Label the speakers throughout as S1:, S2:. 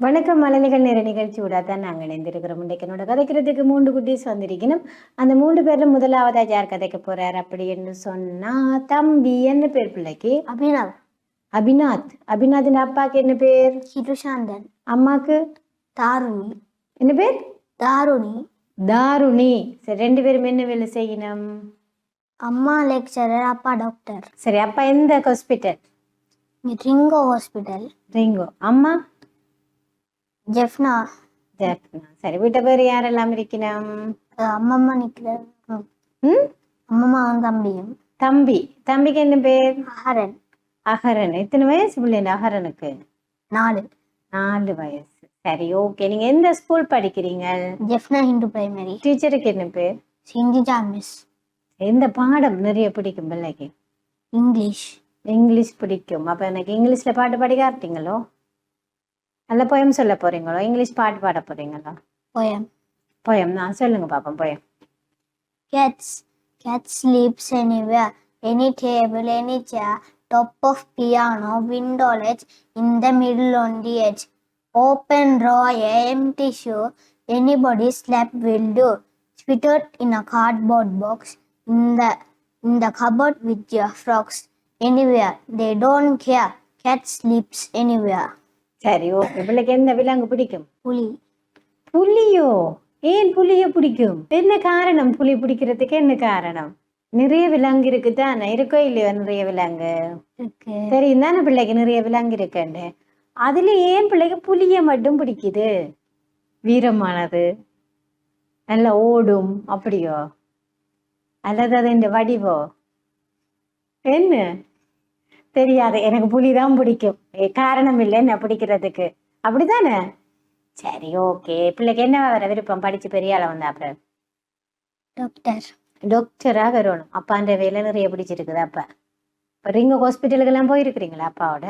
S1: வணக்கம் மழலைகள் நேர நிகழ்ச்சி தான் நாங்கள் இணைந்திருக்கிறோம் இன்றைக்கு என்னோட கதைக்கிறதுக்கு மூன்று குட்டீஸ் வந்திருக்கணும் அந்த மூன்று பேரும் முதலாவதா யார் கதைக்க போகிறார் அப்படின்னு சொன்னா தம்பி என்ன பேர் பிள்ளைக்கு அப்படின்னா அபிநாத் அபிநாத்தின் அப்பாக்கு என்ன பேர்
S2: ஹிருஷாந்தன் அம்மாக்கு தாருணி என்ன பேர் தாருணி
S1: தாருணி சரி ரெண்டு பேரும் என்ன வேலை செய்யணும்
S2: அம்மா லெக்சரர் அப்பா டாக்டர்
S1: சரி அப்பா எந்த ஹாஸ்பிட்டல்
S2: ரிங்கோ ஹாஸ்பிட்டல்
S1: ரிங்கோ அம்மா ஜெஃப்னா ஜெஃப்னா சரி வீட்டை பேர் யாரெல்லாம் இருக்கணும்
S2: அம்மம்மா நிற்கிறார் ம் அம்மம்மா தம்பியும்
S1: தம்பி தம்பிக்கு என்ன பேர் ஹரன் அகரன் எத்தனை வயசு பிள்ளைங்க அகரனுக்கு நாலு நாலு வயசு சரி ஓகே நீங்க எந்த ஸ்கூல் படிக்கிறீங்க
S2: ஜெஃப்னா ஹிந்து பிரைமரி
S1: டீச்சருக்கு என்ன பேர்
S2: சிந்திஜா மிஸ்
S1: எந்த பாடம் நிறைய பிடிக்கும் பிள்ளைக்கு இங்கிலீஷ் இங்கிலீஷ் பிடிக்கும் அப்ப எனக்கு இங்கிலீஷ்ல பாட்டு படிக்க ஆர்ட்டிங்களோ நல்ல போயம் சொல்ல போறீங்களோ இங்கிலீஷ் பாட்டு பாட போறீங்களோ போயம் போயம் நான் சொல்லுங்க பாப்போம் poem
S2: cats cats sleeps anywhere any table any chair top of piano, window ledge, in the middle on the edge. Open raw empty shoe, anybody slap will do. Fitted in a cardboard box, in the in the cupboard with your frogs. Anywhere, they don't care. Cat sleeps anywhere.
S1: சரி okay பிள்ளைக்கு என்ன விலங்கு பிடிக்கும் புலி புலியோ ஏன் புலியை பிடிக்கும் என்ன காரணம் புலி பிடிக்கிறதுக்கு என்ன காரணம் நிறைய விலங்கு இருக்குதானே இருக்கோ இல்லையோ நிறைய விலங்கு சரி தானே பிள்ளைக்கு நிறைய விலங்கு இருக்குன்னு அதுல ஏன் பிள்ளைக்கு புளிய மட்டும் பிடிக்குது வீரமானது நல்லா ஓடும் அப்படியோ அல்லது அது இந்த வடிவோ என்ன தெரியாது எனக்கு புலிதான் பிடிக்கும் காரணம் இல்லை என்ன பிடிக்கிறதுக்கு அப்படிதானே சரி ஓகே பிள்ளைக்கு என்ன வர விருப்பம் படிச்சு பெரிய அளவு வந்தா டாக்டர் டாக்டராக வரணும் அப்பான்ற வேலை நிறைய பிடிச்சிருக்குது அப்பா இப்போ ரிங்கோ ஹாஸ்பிட்டலுக்கெல்லாம் போயிருக்கிறீங்களா அப்பாவோட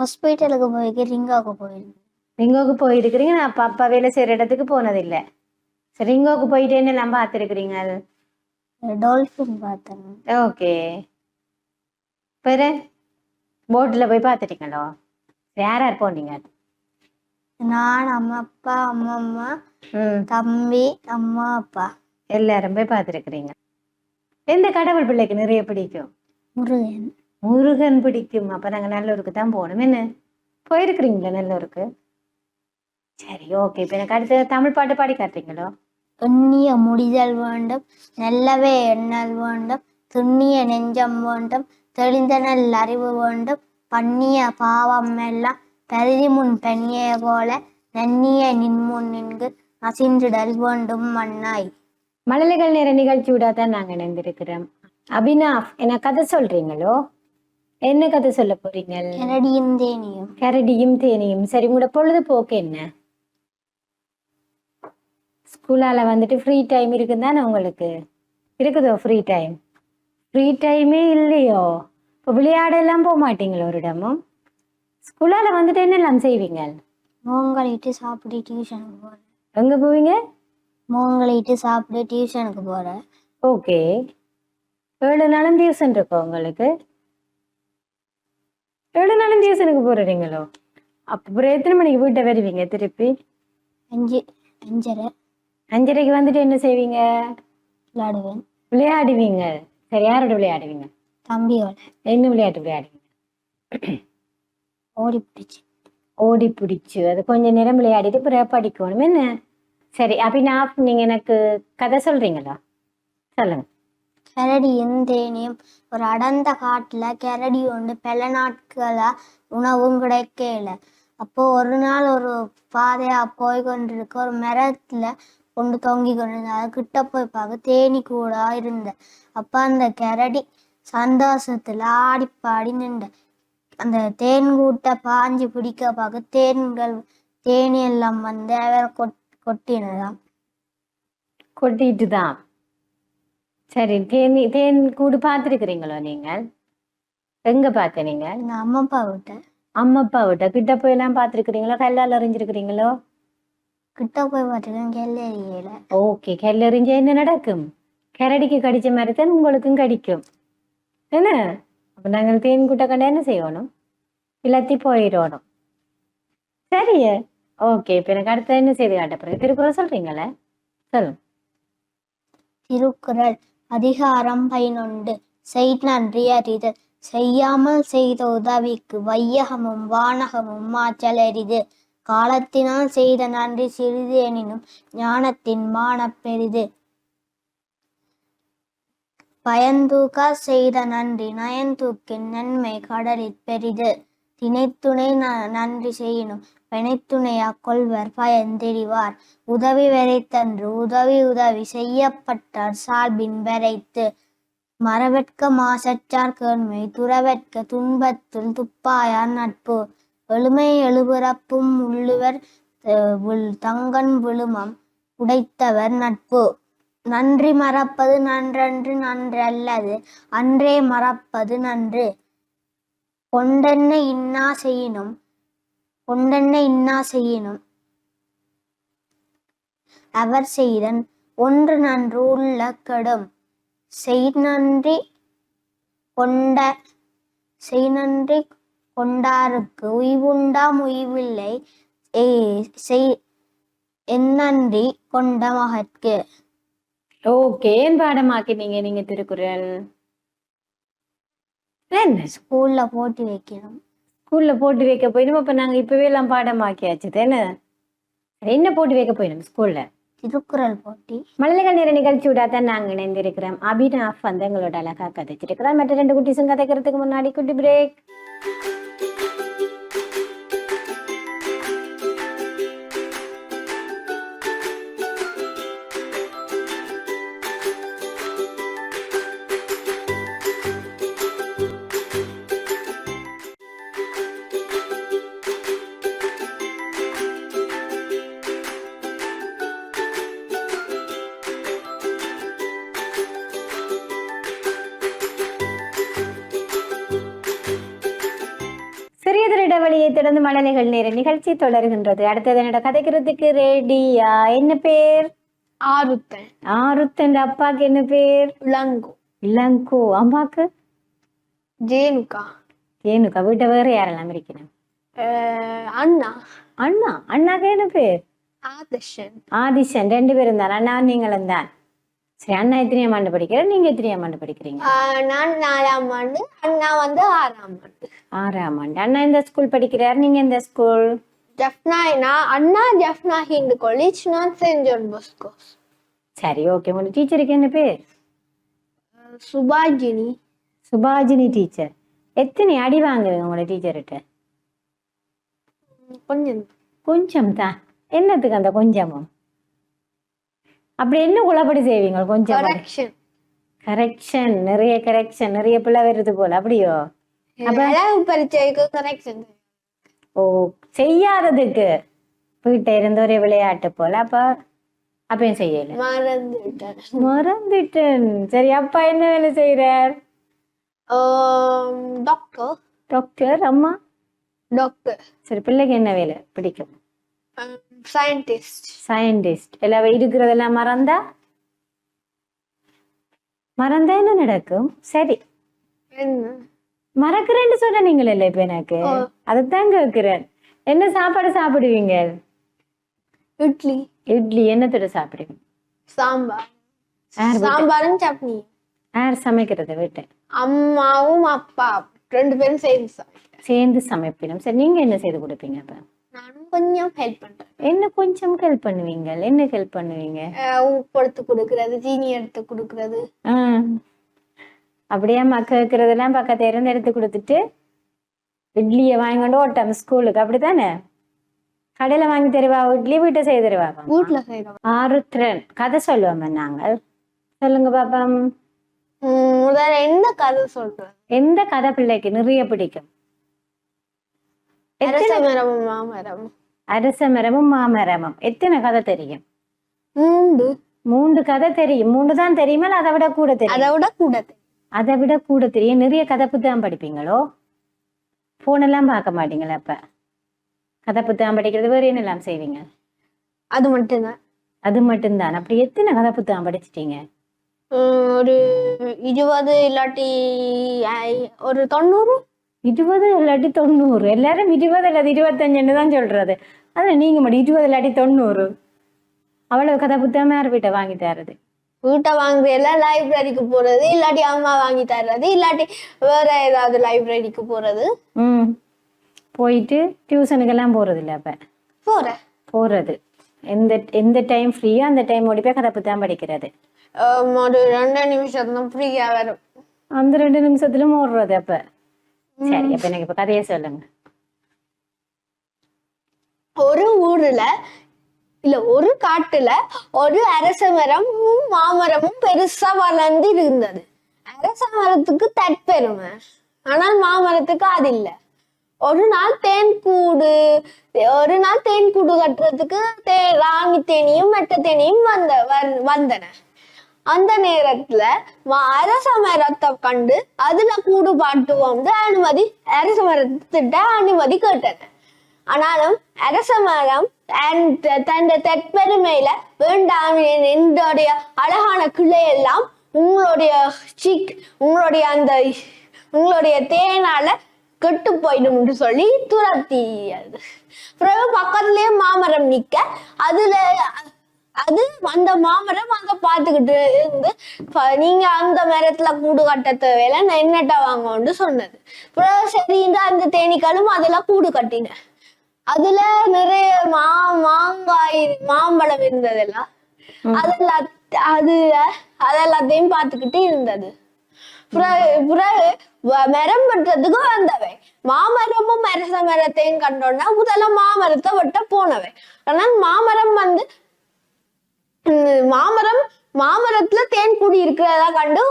S2: ஹாஸ்பிட்டலுக்கு போயிருக்கு ரிங்காவுக்கு போயிருக்கு
S1: ரிங்கோவுக்கு போயிருக்கிறீங்க நான் அப்பா அப்பா வேலை செய்யற இடத்துக்கு போனதில்லை சரி ரிங்கோவுக்கு போயிட்டு என்னெல்லாம் பார்த்துருக்குறீங்க
S2: டால்ஃபின் பார்த்தேன்
S1: ஓகே பேரு போட்டில் போய் பார்த்துட்டீங்களோ யார் யார் போனீங்க
S2: நான் அம்மா அப்பா அம்மா அம்மா தம்பி அம்மா அப்பா
S1: எல்லாரும் போய் பார்த்துருக்குறீங்க எந்த கடவுள் பிள்ளைக்கு நிறைய பிடிக்கும் முருகன் முருகன் பிடிக்கும் அப்போ நாங்கள் நல்லூருக்கு தான் போகணும் என்ன போயிருக்கிறீங்களா நல்லூருக்கு சரி ஓகே இப்போ எனக்கு அடுத்த தமிழ் பாட்டு பாடி காட்டுறீங்களோ
S2: எண்ணிய முடிதல் வேண்டும் நல்லவே எண்ணல் வேண்டும் துண்ணிய நெஞ்சம் வேண்டும் தெளிந்த நல்ல அறிவு வேண்டும் பண்ணிய பாவம் எல்லாம் பருதி முன் பெண்ணிய போல நன்னிய நின்முன் நின்கு அசின்றிடல் வேண்டும் மண்ணாய்
S1: மழலைகள் நேர நிகழ்ச்சியோட தான் நாங்க நினைந்திருக்கிறோம் அபினாஃப் என்ன கதை சொல்றீங்களோ என்ன கதை சொல்ல போறீங்க
S2: கரடியும் தேனியும்
S1: கரடியும் தேனியும் சரி உங்களோட பொழுதுபோக்கு என்ன ஸ்கூலால வந்துட்டு ஃப்ரீ டைம் இருக்குதானே உங்களுக்கு இருக்குதோ ஃப்ரீ டைம் ஃப்ரீ டைமே இல்லையோ இப்போ விளையாடெல்லாம் போக மாட்டீங்களோ ஒரு இடமும் ஸ்கூலால வந்துட்டு என்னெல்லாம் செய்வீங்க
S2: மூங்கலிட்டு சாப்பிட்டு டியூஷன்
S1: போவேன் எங்க போவீங்க
S2: மூங்கலிட்டு சாப்பிட்டு டியூஷனுக்கு போற
S1: ஓகே ஏழு நாளும் டியூஷன் இருக்கோ உங்களுக்கு ஏழு நாளும் டியூஷனுக்கு போறீங்களோ அப்புறம் எத்தனை மணிக்கு வீட்டை வருவீங்க திருப்பி
S2: அஞ்சு அஞ்சரை
S1: அஞ்சரைக்கு வந்துட்டு என்ன செய்வீங்க விளையாடுவேன் விளையாடுவீங்க சரி யாரோட விளையாடுவீங்க தம்பியோட என்ன விளையாட்டு விளையாடுவீங்க ஓடி பிடிச்சு ஓடி பிடிச்சு அது கொஞ்சம் நேரம் விளையாடிட்டு பிறகு படிக்கணும் என்ன சரி அபிநாப் நீங்க எனக்கு கதை சொல்றீங்களா சொல்லுங்க
S2: கரடி தேனியும் ஒரு அடர்ந்த காட்டுல கரடி ஒன்று பல நாட்களா உணவும் கிடைக்கல அப்போ ஒரு நாள் ஒரு பாதையா போய் கொண்டிருக்க ஒரு மரத்துல கொண்டு தொங்கி கொண்டிருந்தேன் அது கிட்ட போய் பார்க்க தேனி கூட இருந்தேன் அப்போ அந்த கரடி சந்தோஷத்துல ஆடி பாடி நின்ற அந்த தேன் கூட்ட பாஞ்சு பிடிக்க பார்க்க தேன்கள் தேனி எல்லாம் வந்து அவரை கொட் கொட்டினதா
S1: கொட்டிட்டுதான் சரி தேன் தேன் கூடு பார்த்துருக்குறீங்களோ நீங்கள் எங்க பார்க்க நீங்க
S2: அம்மா அப்பா விட்ட
S1: அம்மா அப்பா விட்ட கிட்ட போய் எல்லாம் பார்த்துருக்குறீங்களோ கல்லால் அறிஞ்சிருக்கிறீங்களோ
S2: கிட்ட போய் பார்த்துருக்கேன் கல்லெறியல
S1: ஓகே கல்லெறிஞ்ச என்ன நடக்கும் கரடிக்கு கடிச்ச மாதிரி தான் உங்களுக்கும் கடிக்கும் என்ன அப்போ நாங்கள் தேன் கூட்ட கண்ட என்ன செய்யணும் இல்லாத்தி போயிடணும் சரியே ஓகே இப்ப எனக்கு அடுத்த என்ன செய்தி காட்ட திருக்குறள் சொல்றீங்கல்ல சொல்லுங்க
S2: திருக்குறள் அதிகாரம் பதினொன்று செய் நன்றி அறிதல் செய்யாமல் செய்த உதவிக்கு வையகமும் வானகமும் மாற்றல் அரிது காலத்தினால் செய்த நன்றி சிறிது எனினும் ஞானத்தின் மான பெரிது பயந்தூக்கா செய்த நன்றி நயன்தூக்கின் நன்மை கடலில் பெரிது தினைத்துணை நன்றி செய்யணும் பிணைத்துணையா கொள்வர்பா பயந்தெறிவார் உதவி வரைத்தன்று உதவி உதவி செய்யப்பட்டார் சார்பின் வரைத்து மரவெட்க மாசற்றார் கேண்மை துறவெட்க துன்பத்துள் துப்பாயார் நட்பு எழுமை எழுபிறப்பும் உள்ளுவர் தங்கன் விழுமம் உடைத்தவர் நட்பு நன்றி மறப்பது நன்றன்று நன்றல்லது அன்றே மறப்பது நன்று கொண்டென்ன இன்னா செய்யினும் கொண்டென்ன இன்னா செய்யினும் அவர் செய்தன் ஒன்று நன்று உள்ள கடும் நன்றி கொண்ட நன்றி கொண்டாருக்கு உய்வுண்டாம் உய்வில்லை செய் எந்நன்றி கொண்ட மகற்கு
S1: ஓகே பாடமாக்கினீங்க நீங்க திருக்குறள்
S2: ஸ்கூல்ல போட்டு வைக்கணும்
S1: ஸ்கூல்ல போட்டு வைக்க போயிடும் அப்ப நாங்க இப்பவே எல்லாம் பாடம் ஆக்கியாச்சு தானே என்ன போட்டு வைக்க போயிடும் ஸ்கூல்ல
S2: திருக்குறள் போட்டி
S1: மழலைகள் நேர நிகழ்ச்சியோட தான் நாங்கள் இணைந்திருக்கிறோம் அபினாஃப் வந்து எங்களோட அழகா கதைச்சிருக்கிறார் மற்ற ரெண்டு குட்டிஸும் கதைக்கிறதுக்கு முன்னாடி குட்டி பிரேக் தொடர்ந்து மழலைகள் நேர நிகழ்ச்சி தொடர்கின்றது அடுத்தது என்னோட கதைக்கிறதுக்கு ரெடியா என்ன பேர் ஆருத்தன் ஆருத்தன் அப்பாக்கு என்ன பேர் இளங்கோ இளங்கோ அம்மாக்கு ஜேனுக்கா ஜேனுக்கா வீட்டை வேற யாரெல்லாம் இருக்கணும் அண்ணா அண்ணா அண்ணாக்கு என்ன பேர் ஆதிஷன் ஆதிஷன் ரெண்டு பேரும் தான் அண்ணா நீங்களும் தான் சரி அண்ணா எத்தனையாம் ஆண்டு படிக்கிறார் நீங்க எத்தனையாம் ஆண்டு படிக்கிறீங்க நான் நாலாம் ஆண்டு அண்ணா வந்து ஆறாம் ஆண்டு ஆறாம் ஆண்டு அண்ணா எந்த ஸ்கூல் படிக்கிறார் நீங்க எந்த ஸ்கூல் ஜஃப்னா அண்ணா ஜஃப்னா ஹிந்து காலேஜ் நான் சென்ட் ஜான் பொஸ்கோ சரி ஓகே உங்க டீச்சருக்கு என்ன பேர் சுபாஜினி சுபாஜினி டீச்சர் எத்தனை அடி வாங்குவீங்க உங்களோட டீச்சர்கிட்ட கொஞ்சம் கொஞ்சம் தான் என்னத்துக்கு அந்த கொஞ்சமும் அப்படி என்ன குழப்படி செய்வீங்க கொஞ்சம் கரெக்ஷன் கரெக்ஷன் நிறைய கரெக்ஷன் நிறைய பிள்ளை வருது போல அப்படியோ ஓ செய்யாததுக்கு வீட்டை இருந்த ஒரு விளையாட்டு போல அப்ப அப்பயும் செய்யல மறந்துட்டேன் மறந்துட்டேன் சரி அப்பா என்ன வேலை செய்யறார் டாக்டர் டாக்டர் அம்மா டாக்டர் சரி பிள்ளைக்கு என்ன வேலை பிடிக்கும் சயின்டிஸ்ட் சயின்டிஸ்ட் எல்லாம் இருக்கிறதெல்லாம் மறந்தா மறந்தா என்ன நடக்கும் சரி மறக்கிறேன்னு சொன்ன நீங்கள் இல்லை இப்ப எனக்கு அதைத்தான் கேட்கிறேன் என்ன சாப்பாடு சாப்பிடுவீங்க இட்லி இட்லி என்னத்தோட சாப்பிடுவீங்க சாம்பார் சாம்பாரும் சட்னி யார் சமைக்கிறத வீட்டு அம்மாவும் அப்பா ரெண்டு பேரும் சேர்ந்து சேர்ந்து சமைப்பிடும் சரி நீங்க என்ன செய்து கொடுப்பீங்க அப்ப நானும் கொஞ்சம் ஹெல்ப் பண்றேன் என்ன கொஞ்சம் ஹெல்ப் பண்ணுவீங்க என்ன ஹெல்ப் பண்ணுவீங்க உப்பு எடுத்து குடுக்கறது சீனி எடுத்து குடுக்கறது அப்படியே மக்க வைக்கிறதெல்லாம் பக்கத்து இருந்து எடுத்து கொடுத்துட்டு இட்லியை வாங்கிட்டு ஓட்டம் ஸ்கூலுக்கு அப்படித்தானே கடையில வாங்கி தருவா இட்லி வீட்டை செய்து தருவா வீட்டுல செய்வோம் ஆருத்ரன் கதை சொல்லுவோம் நாங்கள் சொல்லுங்க பாப்பா முதல்ல எந்த கதை சொல்றேன் எந்த கதை பிள்ளைக்கு நிறைய பிடிக்கும் அரசமரமும் மாமரமும் எத்தனை கதை தெரியும் மூன்று மூன்று கதை தெரியும் மூன்று தான் தெரியுமா அதை விட கூட தெரியும் அதை விட கூட அதை விட கூட தெரியும் நிறைய கதை புத்தகம் படிப்பீங்களோ போனெல்லாம் பார்க்க மாட்டீங்களா அப்ப கதை புத்தகம் படிக்கிறது வேற என்னெல்லாம் செய்வீங்க அது மட்டும்தான் அது மட்டும்தான் அப்படி எத்தனை கதை புத்தகம் படிச்சிட்டீங்க ஒரு இருபது இல்லாட்டி ஒரு தொண்ணூறு இருபது இல்லாட்டி தொண்ணூறு எல்லாரும் இருபது இல்லாத இருபத்தஞ்சுன்னு தான் சொல்கிறது அதில் நீங்கள் மட்டும் இருபது இல்லாட்டி தொண்ணூறு அவ்வளோ கதை புத்தகமே வீட்டை வாங்கி தரது வீட்டை வாங்குறதுல லைப்ரரிக்கு போறது இல்லாட்டி அம்மா வாங்கி தர்றது இல்லாட்டி வேற ஏதாவது லைப்ரரிக்கு போறது ம் போயிட்டு டியூஷனுக்கெல்லாம் போறது இல்லை அப்ப போற போறது எந்த எந்த டைம் ஃப்ரீயோ அந்த டைம் ஓடி போய் கதை புத்தகம் படிக்கிறது ஒரு ரெண்டு நிமிஷம் ஃப்ரீயா வரும் அந்த ரெண்டு நிமிஷத்துல ஓடுறது அப்போ சரி அப்ப எனக்கு இப்ப சொல்லுங்க ஒரு ஊர்ல இல்ல ஒரு காட்டுல ஒரு அரச மரமும் மாமரமும் பெருசா வளர்ந்து இருந்தது அரச மரத்துக்கு தற்பெருமை ஆனால் மாமரத்துக்கு அது இல்ல ஒரு நாள் தேன் கூடு ஒரு நாள் தேன் கூடு கட்டுறதுக்கு தே ராணி தேனியும் மெட்ட தேனியும் வந்த வந்தன அந்த நேரத்துல அரச மரத்தை கண்டு அதுல கூடுபாட்டுவோம் வந்து அனுமதி அரச மரத்திட்ட அனுமதி கேட்டது ஆனாலும் அரச மரம் தன் தற்பெருமையில வேண்டாம் என்னுடைய அழகான கிளையெல்லாம் உங்களுடைய சிக் உங்களுடைய அந்த உங்களுடைய தேனால கெட்டு போயிடும்னு சொல்லி துரத்தியது பிறகு பக்கத்துலயே மாமரம் நிக்க அதுல அது அந்த மாமரம் அங்க பாத்துக்கிட்டு இருந்து நீங்க அந்த மரத்துல கூடு கட்ட தேவையில என்னட்ட வாங்கன்னு சொன்னது அப்புறம் சரின்னு அந்த தேனீக்களும் அதெல்லாம் கூடு கட்டின அதுல நிறைய மா மாங்காய் மாம்பழம் இருந்ததெல்லாம் எல்லாம் அது அதெல்லாத்தையும் பாத்துக்கிட்டு இருந்தது மரம் வெட்டுறதுக்கு வந்தவை மாமரமும் மரச மரத்தையும் கண்டோன்னா முதல்ல மாமரத்தை வெட்ட போனவை ஆனால் மாமரம் வந்து மாமரம் மாமரத்துல தேன் கூடி இருக்கிறதா கண்டு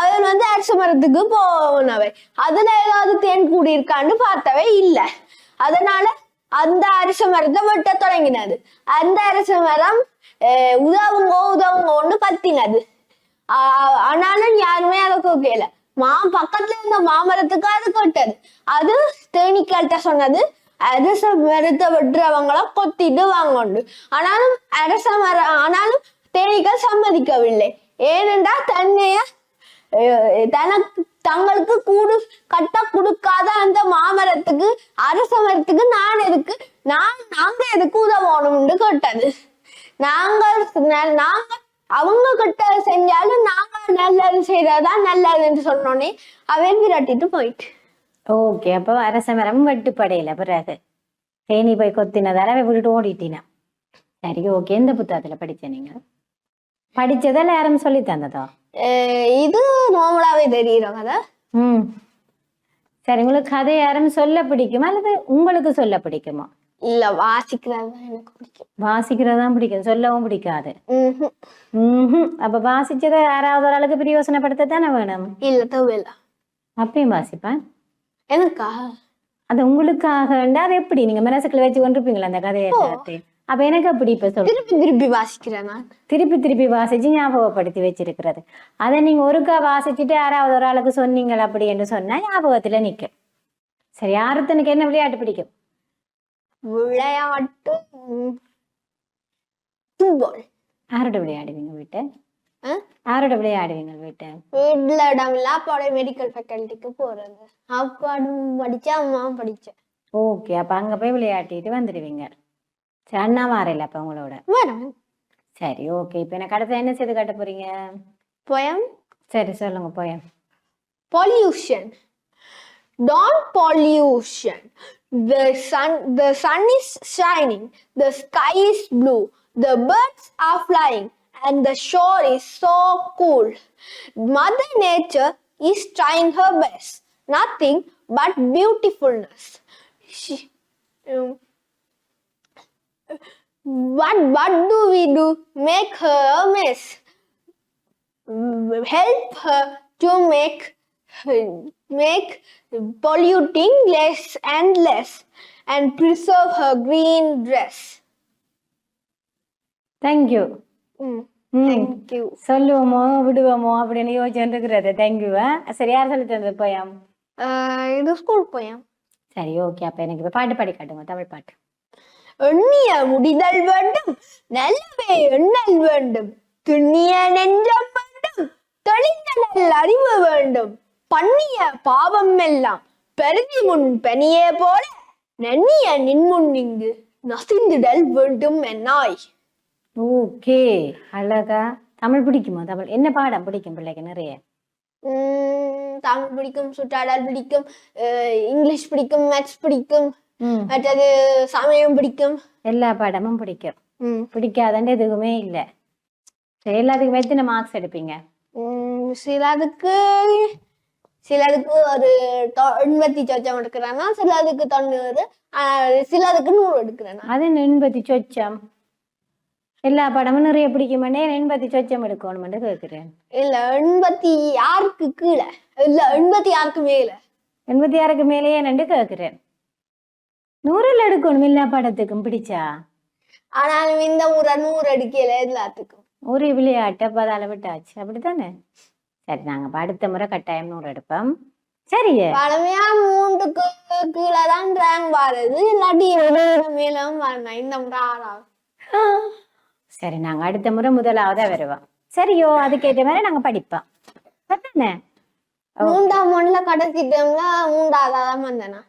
S1: அவன் வந்து அரச மரத்துக்கு போனவை அதுல ஏதாவது தேன் கூடி இருக்கான்னு பார்த்தவை இல்லை அதனால அந்த அரச மரத்தை வெட்ட தொடங்கினது அந்த அரச மரம் உதவுங்க உதவுங்க ஒன்று பத்தினது ஆனாலும் யாருமே அதை கேட்கல மா பக்கத்துல இருந்த மாமரத்துக்கு அது கொட்டது அது தேனீக்கள்கிட்ட சொன்னது அரச மரத்தை விட்டு அவங்கள கொத்திட்டு வாங்கண்டு ஆனாலும் அரச மரம் ஆனாலும் தேனீக்கள் சம்மதிக்கவில்லை ஏனென்றா தன்னைய தனக்கு தங்களுக்கு கூடு கட்ட கொடுக்காத அந்த மாமரத்துக்கு அரச மரத்துக்கு நான் எதுக்கு நான் நாங்க எதுக்கு உதவணும்னு கேட்டது நாங்கள் நாங்க அவங்க கிட்ட செஞ்சாலும் நாங்க நல்லது செய்யறதா நல்லதுன்னு சொன்னோன்னே அவன் விரட்டிட்டு போயிட்டு ஓகே அப்போ அரசமரம் வெட்டுப்படையில பிறகு தேனி போய் கொத்தினதால விட்டுட்டு ஓடிட்டினா சரி ஓகே எந்த புத்தகத்துல படிச்ச நீங்க படிச்சதா யாரும் சொல்லி தந்ததோ இது நார்மலாவே தெரியுற கதை ம் சரி உங்களுக்கு கதை யாரும் சொல்ல பிடிக்குமா அல்லது உங்களுக்கு சொல்ல பிடிக்குமா இல்ல வாசிக்கிறது எனக்கு பிடிக்கும் சொல்லவும் பிடிக்காது அப்ப வாசிச்சதை யாராவது ஒரு அளவுக்கு பிரியோசனப்படுத்த தானே வேணும் இல்ல தேவையில்ல அப்பயும் வாசிப்பேன் எனக்காக அது உங்களுக்காக அது எப்படி நீங்க மனசுக்குள்ள வச்சு கொண்டிருப்பீங்களா அந்த கதையை எல்லாத்தையும் அப்ப எனக்கு அப்படி இப்ப சொல்லு திருப்பி திருப்பி வாசிக்கிறேன் நான் திருப்பி திருப்பி வாசிச்சு ஞாபகப்படுத்தி வச்சிருக்கிறது அதை நீங்க ஒருக்கா வாசிச்சுட்டு யாராவது ஒரு ஆளுக்கு சொன்னீங்கள் அப்படி என்று சொன்னா ஞாபகத்துல நிக்கும் சரி யாருத்தனுக்கு என்ன விளையாட்டு பிடிக்கும் விளையாட்டு ஃபுட்பால் விளையாடுவீங்க வீட்டை யாரோட விளையாடுவீங்க வீட்டை வீட்டில் அப்பாவோட மெடிக்கல் ஃபேக்கல்ட்டிக்கு போகிறது அப்பாடும் படித்தேன் அம்மாவும் படித்தேன் ஓகே அப்போ அங்கே போய் விளையாட்டிட்டு வந்துடுவீங்க சரி அண்ணா வாரையில் அப்போ உங்களோட சரி ஓகே இப்போ எனக்கு அடுத்த என்ன செய்து காட்ட போறீங்க போயம் சரி சொல்லுங்க poem pollution don't pollution the sun the sun is shining the sky is blue the birds are flying and the shore is so cool. Mother Nature is trying her best. Nothing but beautifulness. She, um, what, what do we do? Make her a mess. Help her to make make polluting less and less and preserve her green dress. Thank you. Thank you சொல்லுவோமோ விடுவோமோ அப்படின்னு யோசிச்சுட்டு இருக்கிறது தேங்க்யூவா சரி யார் சொல்லி தந்தது போயாம் இது ஸ்கூல் போயாம் சரி ஓகே அப்ப எனக்கு இப்ப பாட்டு பாடி காட்டுங்க தமிழ் பாட்டு எண்ணிய முடிதல் வேண்டும் நல்லவே எண்ணல் வேண்டும் துண்ணிய நெஞ்சம் வேண்டும் தெளிந்தனல் அறிவு வேண்டும் பண்ணிய பாவம் எல்லாம் பெருதி முன் பெனியே போல நன்னிய நின்முன் இங்கு நசிந்திடல் வேண்டும் என்னாய் ஓகே அழகா தமிழ் பிடிக்குமா தமிழ் என்ன பாடம் பிடிக்கும் பிள்ளைக்கு நிறைய தமிழ் பிடிக்கும் சுற்றாடல் பிடிக்கும் இங்கிலீஷ் பிடிக்கும் மேத்ஸ் பிடிக்கும் மற்றது சமயம் பிடிக்கும் எல்லா பாடமும் பிடிக்கும் பிடிக்காதண்டு எதுவுமே இல்ல சரி எல்லாத்துக்குமே எத்தனை மார்க்ஸ் எடுப்பீங்க சிலதுக்கு சிலதுக்கு ஒரு எண்பத்தி சொச்சம் எடுக்கிறானா சிலதுக்கு தொண்ணூறு சிலதுக்கு நூறு எடுக்கிறானா அது எண்பத்தி சொச்சம் எல்லா படமும் நிறைய பிடிக்குமானே எண்பத்தி சொச்சம் எடுக்கணும்னு கேட்கிறேன் இல்ல எண்பத்தி யாருக்கு கீழே இல்ல எண்பத்தி யாருக்கு மேல எண்பத்தி யாருக்கு மேலேயே நண்டு கேட்கிறேன் நூறுல எடுக்கணும் எல்லா படத்துக்கும் பிடிச்சா ஆனாலும் இந்த முறை நூறு அடிக்கல எல்லாத்துக்கும் ஒரு விளையாட்டை அப்போ அளவிட்டாச்சு அப்படித்தானே சரி நாங்க அடுத்த முறை கட்டாயம் நூறு எடுப்போம் சரி பழமையா மூன்றுக்கு கீழே தான் ரேங்க் வாருது இல்லாட்டி மேலும் வரணும் இந்த முறை ஆறாம் சரி நாங்க அடுத்த முறை முதலாவதா வருவோம் சரியோ அதுக்கேற்ற மாதிரி நாங்க படிப்போம் அதானே மூன்றாம் ஆண்டுல கடைசி டைம்ல மூன்றாவதாதான் வந்தேனா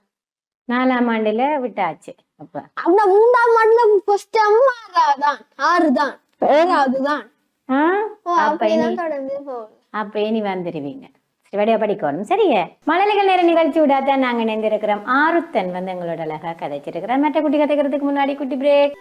S1: நாலாம் ஆண்டுல விட்டாச்சு அப்ப அந்த மூன்றாம் ஆண்டுல ஃபர்ஸ்ட் டைம் ஆறுதான் ஏழாவதுதான் அப்ப இனி தொடர்ந்து போகும் அப்ப இனி வந்துருவீங்க வடிவ படிக்கணும் சரியே மழலைகள் நேர நிகழ்ச்சி விடாதான் நாங்க இணைந்திருக்கிறோம் ஆருத்தன் வந்து எங்களோட அழகா கதைச்சிருக்கிறார் மற்ற குட்டி கதைக்கிறதுக்கு முன்னாடி குட்டி பிரேக்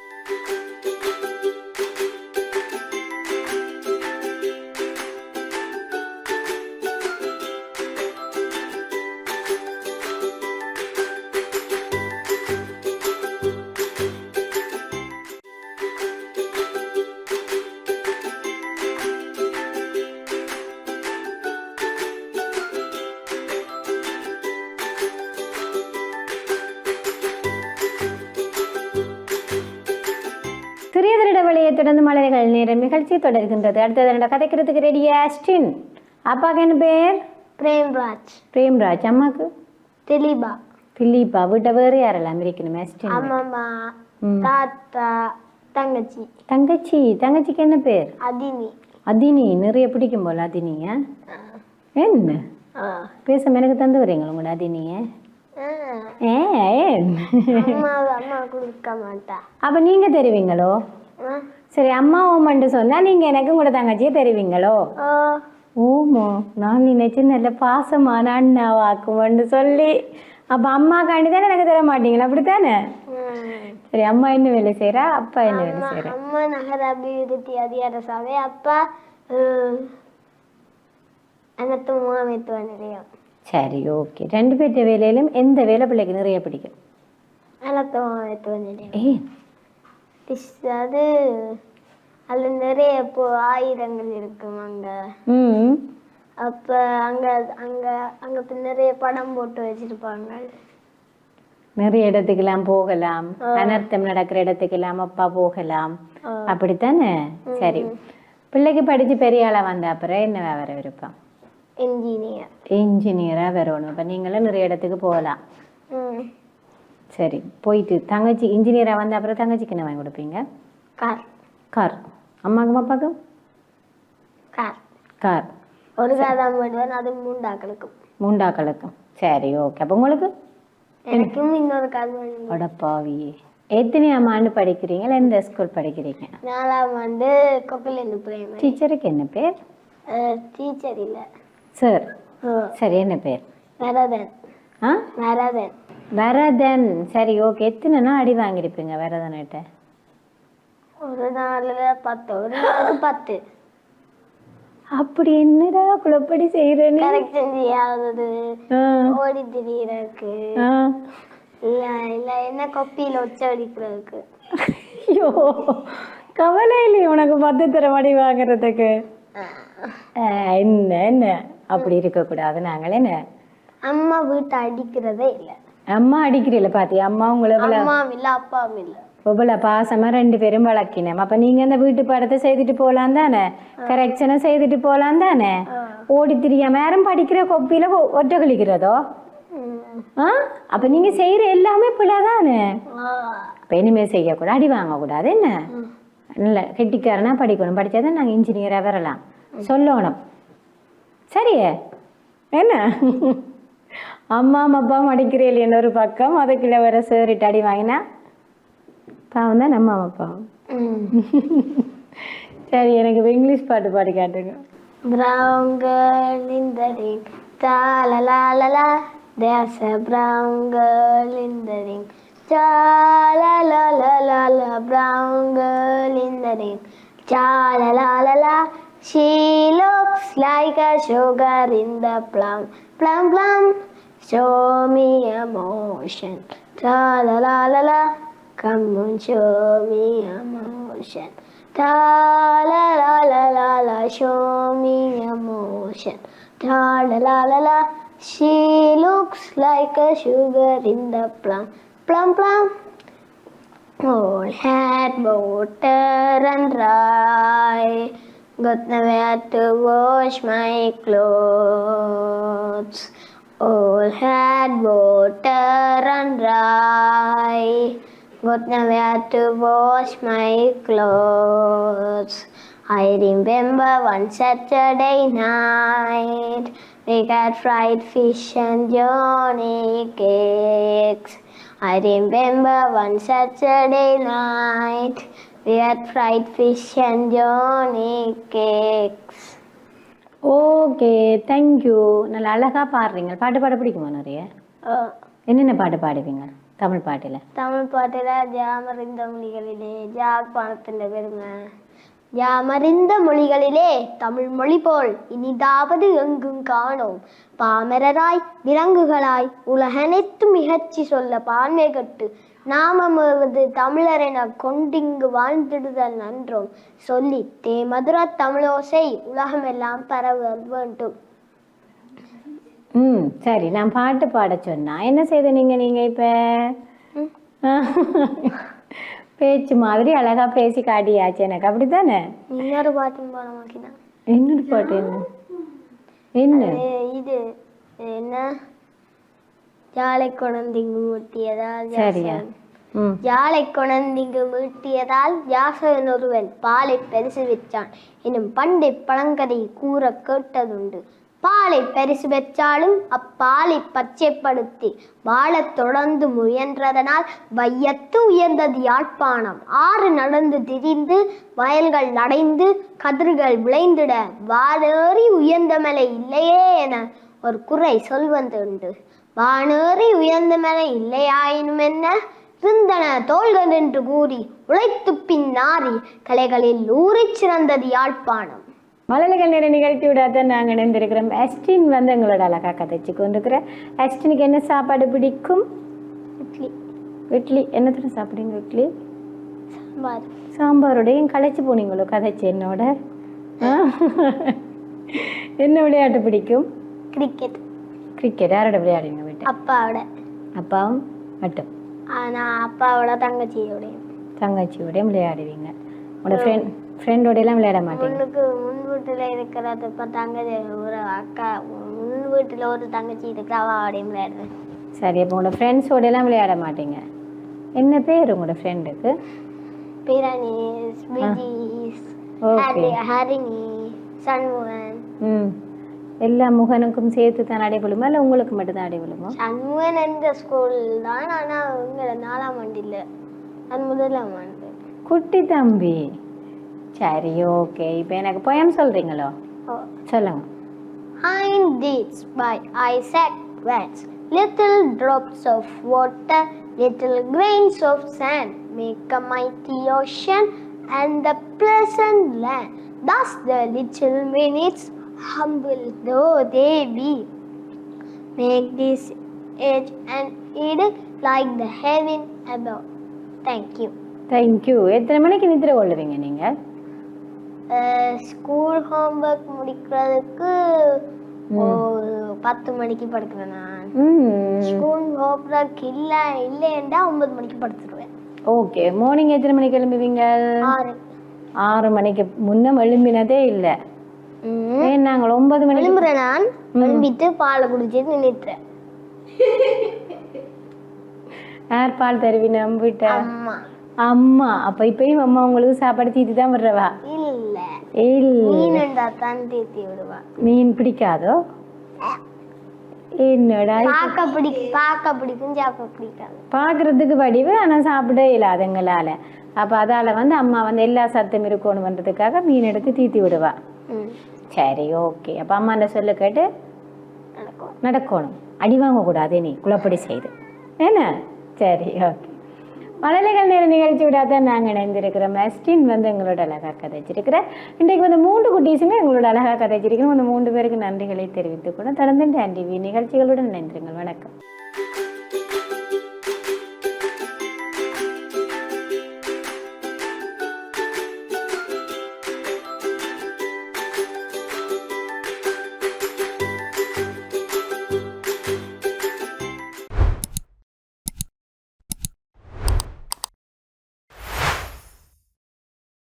S1: தொடர்ந்து மலர்கள் நேரம் நிகழ்ச்சி தொடர்கின்றது அடுத்தது என்னோட கதைக்கிறதுக்கு ரெடியா ஆஸ்டின் அப்பாவுக்கு என்ன பேர் பிரேம்ராஜ் பிரேம்ராஜ் அம்மாக்கு திலீபா திலீபா வீட்டை வேற யாரெல்லாம் இருக்கணுமே அம்மா தாத்தா தங்கச்சி தங்கச்சி தங்கச்சிக்கு என்ன பேர் அதினி அதினி நிறைய பிடிக்கும் போல அதினிய என்ன பேச எனக்கு தந்து வரீங்களா உங்களோட அதினிய அப்ப நீங்க தருவீங்களோ சரி அம்மா ஓமன்ட்டு சொன்னா நீங்க எனக்கு உங்களோட தங்கச்சியை தெரிவிங்களோ ஓமோ நான் நினைச்சு நல்ல பாசமான அண்ணாவாக்குமன்னு சொல்லி அப்போ அம்மாக்காண்டி தானே எனக்கு தர மாட்டீங்களா அப்படித்தானே சரி அம்மா என்ன வேலை செய்கிறா அப்பா என்ன வேலை செய்யறா அம்மா நகர அபிவிருத்தி அதிகார சபை அப்பா அனைத்து முகாமைத்துவ நிலையம் சரி ஓகே ரெண்டு பேர்த்த வேலையிலும் எந்த வேலை பிள்ளைக்கு நிறைய பிடிக்கும் அனைத்து முகாமைத்துவ நிலையம் ஏ ஃபிஷ் அது அதில் நிறைய இப்போ ஆயிரங்கள் இருக்கும் அங்கே அப்ப அங்க அங்க அங்க நிறைய படம் போட்டு வச்சிருப்பாங்க நிறைய இடத்துக்கு எல்லாம் போகலாம் அனர்த்தம் நடக்கிற இடத்துக்கு எல்லாம் அப்பா போகலாம் அப்படித்தானே சரி பிள்ளைக்கு படிச்சு பெரிய ஆளா வந்த அப்புறம் என்ன வேற விருப்பம் இன்ஜினியர் இன்ஜினியரா வரணும் அப்ப நீங்களும் நிறைய இடத்துக்கு போகலாம் உம் சரி போயிட்டு தங்கச்சி இன்ஜினியராக வந்த அப்புறம் தங்கச்சிக்கு என்ன வாங்கி கொடுப்பீங்க கார் கார் அம்மாக்கும் அப்பாவுக்கும் கார் கார் ஒரு சாதாரண தான் அது மூண்டாக்களுக்கும் மூண்டாக்களுக்கும் சரி ஓகே அப்போ உங்களுக்கு எனக்கும் இன்னொரு கார் வேணும் அடப்பாவியே எத்தனையாம் ஆண்டு படிக்கிறீங்க இல்லை எந்த ஸ்கூல் படிக்கிறீங்க நாலாம் ஆண்டு கொக்கலேந்து பிரைமரி டீச்சருக்கு என்ன பேர் டீச்சர் இல்லை சார் சரி என்ன பேர் வரதன் ஆ வரதன் வரதன் சரி ஓகே எத்தனைனா அடி வாங்கியிருப்பீங்க வரதன்கிட்ட ஒரு நாள்ல பத்து ஒரு நாள் பத்து அப்படி என்னடா குழப்படி செய்யறேன்னு கரெக்ட் செஞ்சியாவது ஓடி திரியறதுக்கு இல்ல இல்ல என்ன கொப்பியில ஒச்ச அடிக்கிறதுக்கு ஐயோ கவலை இல்லை உனக்கு பத்து தர மடி வாங்குறதுக்கு என்ன என்ன அப்படி இருக்கக்கூடாது நாங்களே என்ன அம்மா வீட்டை அடிக்கிறதே இல்லை அம்மா அடிக்கிறீல்ல பாத்தியா அம்மா உங்களை அம்மா இல்ல அப்பா இல்ல இவ்வளோ பாசமாக ரெண்டு பேரும் வளர்க்கினோம் அப்ப நீங்க இந்த வீட்டு படத்தை செய்துட்டு போலாம் தானே கரெக்ஷனை செய்துட்டு போலாம் தானே ஓடி திரியாம யாரும் படிக்கிற கொப்பில ஒட்ட கழிக்கிறதோ அப்ப நீங்க செய்யற எல்லாமே பிள்ளாதானே அப்ப இனிமே செய்ய செய்யக்கூடாது அடி வாங்கக்கூடாது என்ன இல்ல கெட்டிக்காரனா படிக்கணும் படிச்சாதான் நாங்க இன்ஜினியரா வரலாம் சொல்லணும் சரியே என்ன அம்மாம் அப்பாவும் அடிக்கிறேன் இன்னொரு பக்கம் அதுக்குள்ளே வர சேரிட்டு அடி வாங்கினா பாவம் தான் நம்ம அப்பாவும் சரி எனக்கு இப்போ இங்கிலீஷ் பாட்டு பாடி காட்டுங்க brown girl in the ring ta la la la la there's a brown girl in the ring cha la la la la la brown girl in the ring cha la la la la she looks like a sugar in the plum plum plum show me emotion. Ta la la la la, come on, show me emotion. Ta la la la la la, show me emotion. Ta la la la la, she looks like a sugar in the plum, plum plum. All had water and dry. got nowhere to wash my clothes. All had water and rice. but nowhere to wash my clothes. I remember one Saturday night, we got fried fish and Johnny cakes. I remember one Saturday night, we had fried fish and Johnny cakes. Okay thank you நல்லா அழகாக பாடுறீங்க பாட்டு பாட பிடிக்குமா நிறைய என்னென்ன பாட்டு பாடுவீங்க தமிழ் பாட்டில் தமிழ் பாட்டில் ஜாமரிந்த மொழிகளிலே ஜாழ்ப்பாணத்தின் பெருமை யாமறிந்த மொழிகளிலே தமிழ் மொழி போல் இனிதாவது எங்கும் காணோம் பாமரராய் விலங்குகளாய் உலகனைத்து மிகச்சி சொல்ல பான்மை கட்டு நாமமது தமிழரென கொண்டிங்கு வாழ்ந்திடுதல் நன்றோம் சொல்லி தே மதுரா தமிழோசை உலகமெல்லாம் பரவ வேண்டும் ம் சரி நான் பாட்டு பாட சொன்னா என்ன செய்த நீங்க நீங்க இப்ப பேச்சு மாதிரி அழகா பேசி காட்டியாச்சு எனக்கு அப்படித்தானே இன்னொரு பாட்டு போனோம் இன்னொரு பாட்டு என்ன என்ன இது என்ன ஜாலை குழந்தைங்கு மூட்டியதால் சரியா ஜாலை குழந்தைங்கு மீட்டியதால் யாசகன் ஒருவன் பாலை பெருசு வச்சான் எனும் பண்டை பழங்கதை கூற கேட்டதுண்டு பாலை பரிசு பெற்றாலும் அப்பாலை பச்சைப்படுத்தி வாழத் தொடர்ந்து முயன்றதனால் வையத்து உயர்ந்தது யாழ்ப்பாணம் ஆறு நடந்து திரிந்து வயல்கள் நடைந்து கதிர்கள் விளைந்திட வாழேறி உயர்ந்த மலை இல்லையே என ஒரு குறை சொல்வந்துண்டு வானேறி உயர்ந்த மலை இல்லையாயினும் என்ன இருந்தன தோள்கள் என்று கூறி உழைத்து பின்னாரி கலைகளில் ஊறிச் சிறந்தது யாழ்ப்பாணம் மலர்கள் நேர நிகழ்த்தி விடாத நாங்கள் இணைந்திருக்கிறோம் அஸ்டின் வந்து எங்களோட அழகாக கதைச்சு கொண்டிருக்கிற அஸ்டினுக்கு என்ன சாப்பாடு பிடிக்கும் இட்லி இட்லி என்னத்துல சாப்பிடுங்க இட்லி சாம்பார் சாம்பாரோடையும் கலைச்சி போனீங்களோ கதைச்சு என்னோட என்ன விளையாட்டு பிடிக்கும் கிரிக்கெட் கிரிக்கெட் யாரோட விளையாடுங்க வீட்டு அப்பாவோட அப்பாவும் மட்டும் நான் அப்பாவோட தங்கச்சியோடையும் தங்கச்சியோடையும் விளையாடுவீங்க உன்னோட ஃப்ரெண்ட் எல்லாம் விளையாட மாட்டேன் உங்களுக்கு முன் வீட்டில் இருக்கிறத இப்போ தங்கச்சி ஒரு அக்கா முன் வீட்டில் ஒரு தங்கச்சி இருக்கிறா அவடையும் விளையாடுறேன் சரி அப்போ உங்களோட எல்லாம் விளையாட மாட்டீங்க என்ன பேர் உங்களோட ஃப்ரெண்டுக்கு ஹரிணி சண்முகன் ம் எல்லா முகனுக்கும் சேர்த்து தான் அடை விழுமா இல்லை உங்களுக்கு மட்டும்தான் தான் விழுமா சண்முகன் எந்த ஸ்கூல் தான் ஆனால் இங்கே நாலாம் ஆண்டு இல்லை அது முதலாம் ஆண்டு குட்டி தம்பி சரி ஓகே இப்போ எனக்கு போயம் சொல்கிறீங்களோ சொல்லுங்க Hind deeds by Isaac Watts. Little drops of water, little grains of sand make a mighty ocean and a pleasant land. Thus the little minutes, humble though they be, make this age and Eden like the heaven above. Thank you. Thank you. எத்தனை மணிக்கு நிதிரை கொள்ளுவீங்க நீங்கள் school homework முடிக்கிறதுக்கு பத்து மணிக்கு படுக்கிறேன் நான் school homework இல்ல இல்லைன்னா ஒன்பது மணிக்கு படுத்துருவேன் ஓகே மார்னிங் எத்தனை மணிக்கு எழும்புவீங்க ஆறு மணிக்கு முன்னம் எழும்பினதே இல்ல ஏன் நாங்கள் ஒன்பது மணி எழும்புறேன் நான் எழும்பிட்டு பாலை குடிச்சிட்டு நின்றுட்டுறேன் யார் பால் தருவி நம்பிட்ட அம்மா அப்ப இப்பயும் அம்மா உங்களுக்கு சாப்பாடு தீட்டு தான் விடுறவா ಇಲ್ಲ மீன் பிடிக்காதோ என்னடா பார்க்க பிடிக்கும் பார்க்க பிடிக்கும் சாப்பிட பிடிக்காது பார்க்குறதுக்கு வடிவு ஆனால் சாப்பிட இல்லாது எங்களால் அப்போ அதால் வந்து அம்மா வந்து எல்லா சத்தம் இருக்கணுன்றதுக்காக மீன் எடுத்து தீத்தி விடுவா சரி ஓகே அப்ப அம்மா என்ன சொல்ல கேட்டு நடக்கணும் அடி வாங்கக்கூடாது நீ குழப்படி செய்து என்ன சரி ஓகே மழலைகள் நேர நிகழ்ச்சி விடாத நாங்கள் இணைந்திருக்கிறோம் அஸ்டின் வந்து எங்களோட அழகாக கதைச்சிருக்கிறார் இன்றைக்கு வந்து மூன்று குட்டீஸுமே எங்களோட அழகாக கதைச்சிருக்கிறோம் அந்த மூன்று பேருக்கு நன்றிகளை தெரிவித்துக் கொள்ள தொடர்ந்து ஆண்டிவி நிகழ்ச்சிகளுடன் இணைந்திருங்கள் வணக்கம்